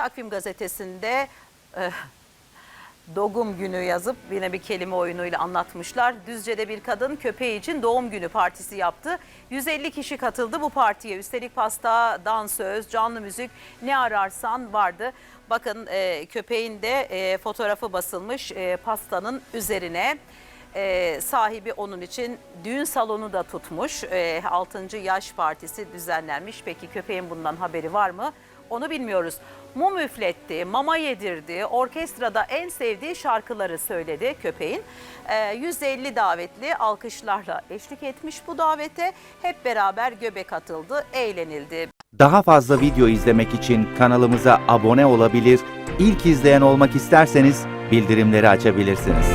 Takvim gazetesinde e, Dogum günü yazıp yine bir kelime oyunuyla anlatmışlar. Düzce'de bir kadın köpeği için doğum günü partisi yaptı. 150 kişi katıldı bu partiye. Üstelik pasta, dansöz, canlı müzik ne ararsan vardı. Bakın e, köpeğin de e, fotoğrafı basılmış e, pastanın üzerine. E, sahibi onun için düğün salonu da tutmuş. E, 6. yaş partisi düzenlenmiş. Peki köpeğin bundan haberi var mı? Onu bilmiyoruz. Mum üfletti, mama yedirdi, orkestrada en sevdiği şarkıları söyledi köpeğin. Ee, 150 davetli alkışlarla eşlik etmiş bu davete. Hep beraber göbek atıldı, eğlenildi. Daha fazla video izlemek için kanalımıza abone olabilir, ilk izleyen olmak isterseniz bildirimleri açabilirsiniz.